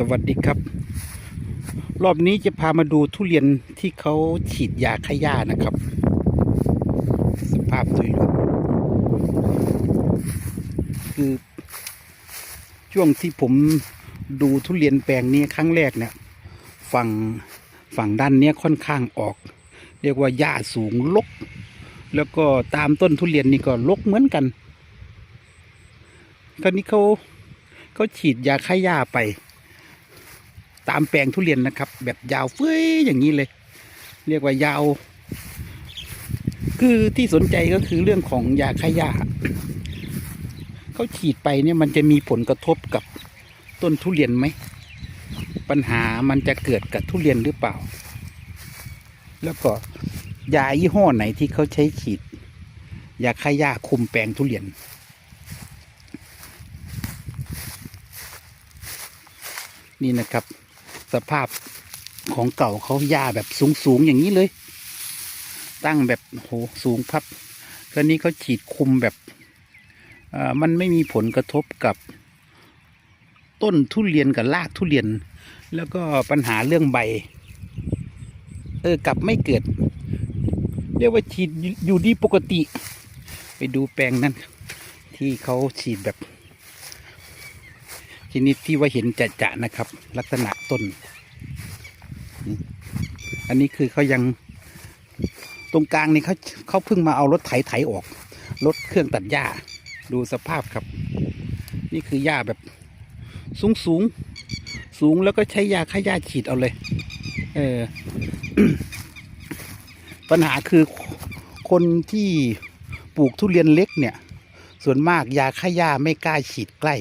สวัสดีครับ รอบนี้จะพามาดูทุเรียนที่เขาฉีดยาฆ่าหญ้านะครับ สภาพโดยรวมคือช่วงที่ผมดูทุเรียนแปลงนี้ครั้งแรกเนี่ยฝั่งฝั่งด้านนี้ค่อนข้างออก เรียกว่าหญ้าสูงลก แล้วก็ตามต้นทุเรียนนี่ก็ลกเหมือนกัน คราวนี้เขาเขาฉีดยาฆ่าหญ้าไป ตามแปลงทุเรียนนะครับ แบบยาวเฟ้ยอย่างนี้เลย เรียกว่ายาว คือที่สนใจก็คือเรื่องของยาฆ่าหญ้าเขาฉีดไปเนี่ยมันจะมีผลกระทบกับต้นทุเรียนไหม ปัญหามันจะเกิดกับทุเรียนหรือเปล่า แล้วก็ยายี่ห้อไหนที่เขาใช้ฉีดยาฆ่าหญ้าคุมแปลงทุเรียนนี่นะครับ สภาพของเก่าเขาหญ้าแบบสูงๆอย่างนี้เลย ตั้งแบบโหสูงพับคราวนี้เขาฉีดคุมแบบมันไม่มีผลกระทบกับต้นทุเรียนกับรากทุเรียน แล้วก็ปัญหาเรื่องใบ เออกลับไม่เกิด เรียกว่าฉีดอยู่ดีปกติ ไปดูแปลงนั้น ที่เขาฉีดแบบ นิดที่ว่าเห็นจะจะๆนะครับ ลักษณะต้น อันนี้คือเขายังตรงกลางนี่เขาเขาเพิ่งมาเอารถไถไถออก รถเครื่องตัดหญ้า ดูสภาพครับ นี่คือหญ้าแบบสูงสูงสูงแล้วก็ใช้ยาฆ่าหญ้าฉีดเอาเลย เออ ปัญหาคือคนที่ปลูกทุเรียนเล็กเนี่ย ส่วนมากยาฆ่าหญ้าไม่กล้าฉีดใกล้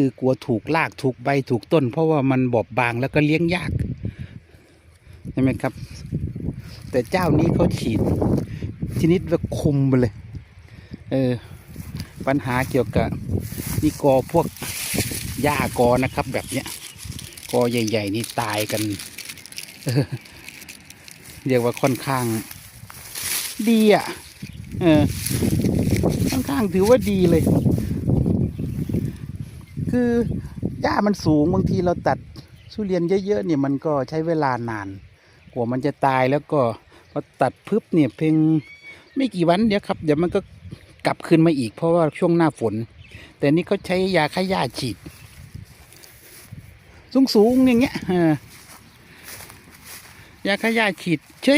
คือกลัวถูกลากถูกใบถูกต้น เพราะว่ามันบอบบางแล้วก็เลี้ยงยากใช่ไหมครับ แต่เจ้านี้เขาฉีดชนิดว่าคุมไปเลย เออ ปัญหาเกี่ยวกับนี่กอพวกหญ้ากอนะครับ แบบเนี้ยกอใหญ่ ๆ นี่ตายกันเออเรียกว่าค่อนข้าง ดีอะ เออ ค่อนข้างถือว่าดีเลย คือหญ้ามันสูงบางทีเราตัดทุเรียนเยอะๆเนี่ยมันก็ใช้เวลานาน กว่ามันจะตายแล้วก็พอตัดพึบเนี่ยเพียงไม่กี่วันเดี๋ยวครับเดี๋ยวมันก็กลับคืนมาอีกเพราะว่าช่วงหน้าฝน แต่นี่เขาใช้ยาฆ่าหญ้าฉีด สูงๆอย่างเงี้ยยาฆ่าหญ้าฉีดใช้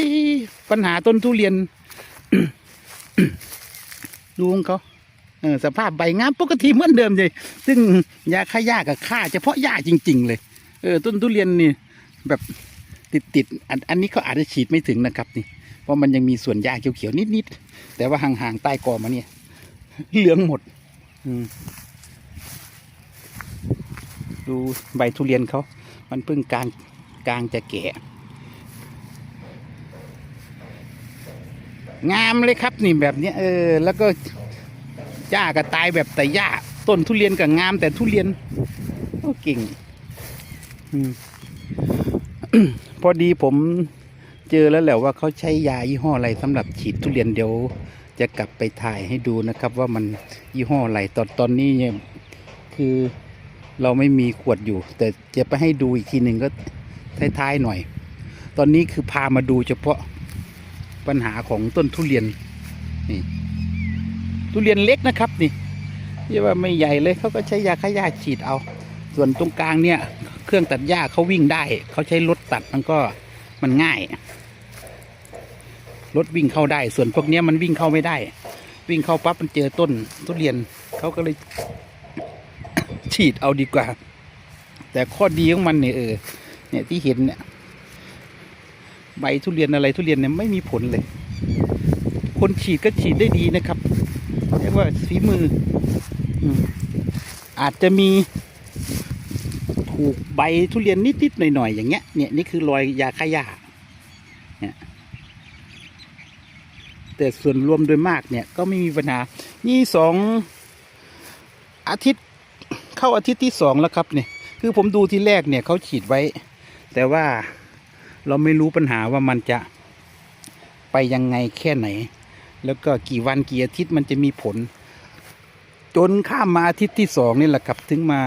ปัญหาต้นทุเรียนดูของเขา เออสภาพใบงามปกติเหมือนเดิมเลย ซึ่งยาฆ่าหญ้ากับฆ่าเฉพาะหญ้าจริง ๆ เลย เออ ต้นทุเรียนนี่แบบติดติดๆอันอันนี้เขาอาจจะฉีดไม่ถึงนะครับนี่ เพราะมันยังมีส่วนหญ้าเขียวๆนิดๆแต่ว่าห่างๆใต้กอมาเนี่ยเหลืองหมด อืมดูใบทุเรียนเขา มันเพิ่งกลางกลางจะแก่ งามเลยครับนี่แบบนี้เออ แล้วก็ หญ้าก็ตายแบบแต่หญ้าต้นทุเรียนก็งาม แต่ทุเรียนโอ้เก่งอพอดีผมเจอแล้วแหละว่าเขาใช้ยายี่ห้ออะไรสำหรับฉีดทุเรียนเดี๋ยว จะกลับไปถ่ายให้ดูนะครับ ว่ามันยี่ห้ออะไรตอนตอนนี้เนี่ยคือเราไม่มีขวดอยู่ แต่จะไปให้ดูอีกทีหนึ่งก็ท้ายๆหน่อย ตอนนี้คือพามาดูเฉพาะปัญหาของต้นทุเรียนนี่ ทุเรียนเล็กนะครับนี่เรียกว่าไม่ใหญ่เลยเขาก็ใช้ยาฆ่าหญ้าฉีดเอา ส่วนตรงกลางเนี่ย เครื่องตัดหญ้าเขาวิ่งได้เขาใช้รถตัดมันก็มันง่ายรถวิ่งเข้าได้ ส่วนพวกนี้มันวิ่งเข้าไม่ได้ วิ่งเข้าปั๊บมันเจอต้นทุเรียนเขาก็เลยฉีดเอาดีกว่า แต่ข้อดีของมันเนี่ยเออเนี่ยที่เห็นเนี่ยใบทุเรียนอะไรทุเรียนเนี่ยไม่มีผลเลย คนฉีดก็ฉีดได้ดีนะครับ เรียกว่าฝีมือ อาจจะมีถูกใบทุเรียนนิดๆหน่อยๆอย่างเงี้ยเนี่ยนี่คือรอยยาฆ่าหญ้าเนี่ยแต่ส่วนรวมโดยมากเนี่ยก็ไม่มีปัญหา นี่สองอาทิตย์เข้าอาทิตย์ที่สองแล้วครับเนี่ยคือผมดูที่แรกเนี่ยเขาฉีดไว้ แต่ว่าเราไม่รู้ปัญหาว่ามันจะไปยังไงแค่ไหน แล้วก็กี่วันกี่อาทิตย์มันจะมีผล จนข้ามมาอาทิตย์ที่สองนี่แหละครับถึงมา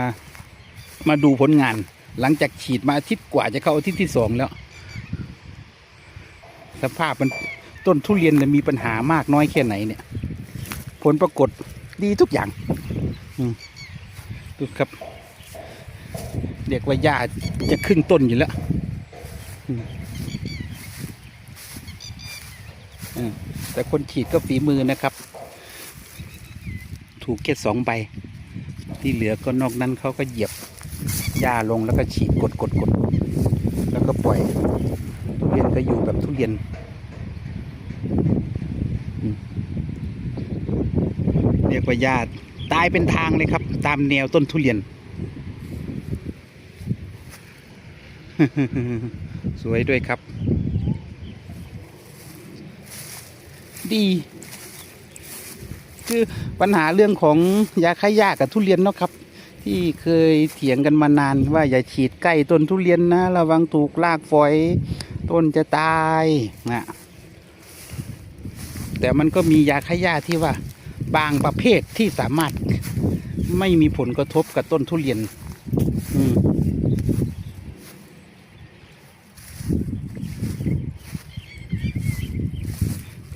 มาดูผลงาน หลังจากฉีดมาอาทิตย์กว่าจะเข้าอาทิตย์ที่สองแล้ว สภาพมันต้นทุเรียนเนี่ยมีปัญหามากน้อยแค่ไหนเนี่ย ผลปรากฏดีทุกอย่างอืมดูครับเรียกว่าหญ้าจะครึ่งต้นอยู่แล้ว อืม แต่คนฉีดก็ฝีมือนะครับ ถูกแค่สองใบ ที่เหลือก็นอกนั้นเขาก็เหยียบหญ้าลงแล้วก็ฉีดกดกดกดแล้วก็ปล่อย ทุเรียนก็อยู่แบบทุเรียนเรียกว่าหญ้าตายเป็นทางเลยครับ ตามแนวต้นทุเรียน สวยด้วยครับ ดี คือปัญหาเรื่องของยาฆ่าหญ้ากับทุเรียนเนาะครับ ที่เคยเถียงกันมานานว่าอย่าฉีดใกล้ต้นทุเรียนนะ ระวังถูกรากฝอย ต้นจะตายนะแต่มันก็มียาฆ่าหญ้าที่ว่าบางประเภทที่สามารถไม่มีผลกระทบกับต้นทุเรียน อืม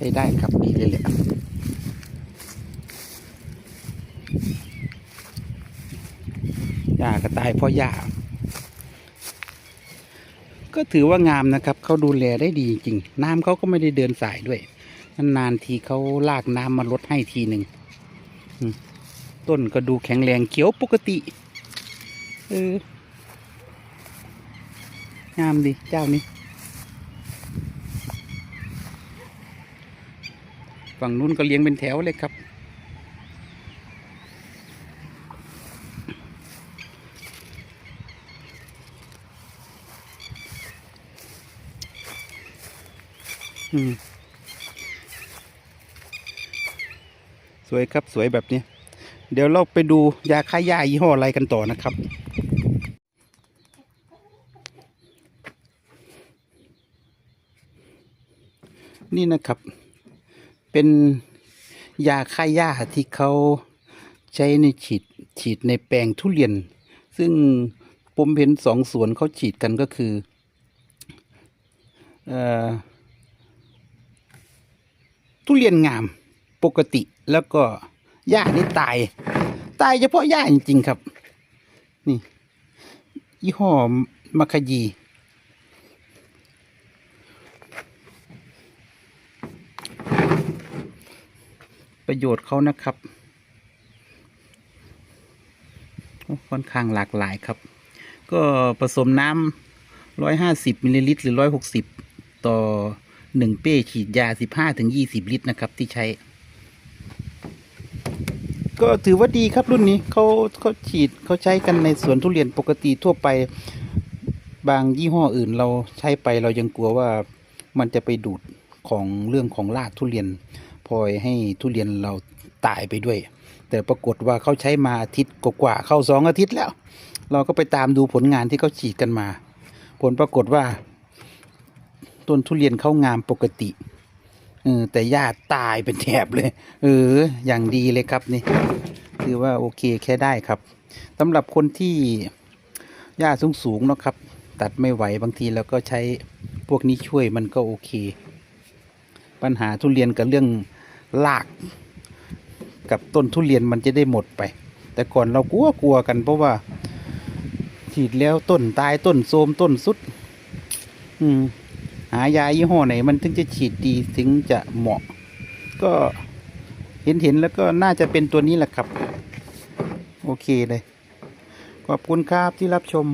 ไปได้ครับดีเลยแหละหญ้าก็ตายเพราะหญ้าก็ถือว่างามนะครับเขาดูแลได้ดีจริง น้ำเขาก็ไม่ได้เดินสายด้วยนานๆทีเขาลากน้ำมาลดให้ทีหนึ่งต้นก็ดูแข็งแรงเขียวปกติเอองามดีเจ้านี้ ฝั่งนู้นก็เลี้ยงเป็นแถวเลยครับ สวยครับสวยแบบนี้ เดี๋ยวเราไปดูยาฆ่าหญ้ายี่ห้ออะไรกันต่อนะครับนี่นะครับ เป็นยาฆ่าหญ้าที่เขาใช้ในฉีดฉีดในแปลงทุเรียน ซึ่งผมเห็นสองสวนเขาฉีดกันก็คือเอ่อทุเรียนงามปกติแล้วก็หญ้านี่ตาย ตายเฉพาะหญ้าจริง ๆ ครับ นี่ยี่ห้อมัคคยี ประโยชน์เขานะครับค่อนข้างหลากหลายครับ ก็ผสมน้ำร้อยห้าสิบมิลลิลิตรหรือร้อยหกสิบต่อหนึ่งเป้ฉีดยาสิบห้าถึงยี่สิบลิตรนะครับ ที่ใช้ ก็ถือว่าดีครับรุ่นนี้เขาเขาฉีดเขาใช้กันในสวนทุเรียนปกติทั่วไป บางยี่ห้ออื่นเราใช้ไปเรายังกลัวว่ามันจะไปดูดของเรื่องของรากทุเรียน พลอยให้ทุเรียนเราตายไปด้วย แต่ปรากฏว่าเขาใช้มาอาทิตย์กว่าๆเข้าสองอาทิตย์แล้ว เราก็ไปตามดูผลงานที่เขาฉีดกันมา ผลปรากฏว่า ต้นทุเรียนเขางามปกติเออแต่หญ้าตายเป็นแถบเลย เออ อย่างดีเลยครับนี่คือว่าโอเคแค่ได้ครับสำหรับคนที่หญ้าสูงสูงๆเนาะครับ ตัดไม่ไหวบางทีเราก็ใช้พวกนี้ช่วยมันก็โอเค ปัญหาทุเรียนกับเรื่อง ราก กับต้นทุเรียนมันจะได้หมดไป แต่ก่อนเรากลัวกลัวกันเพราะว่า ฉีดแล้วต้นตายต้นโทมต้นสุด อืม หายายี่ห้อไหน มันถึงจะฉีดดีถึงจะเหมาะ ก็เห็นเห็นแล้วก็น่าจะเป็นตัวนี้แหละครับ โอเคเลย ขอบคุณครับที่รับชม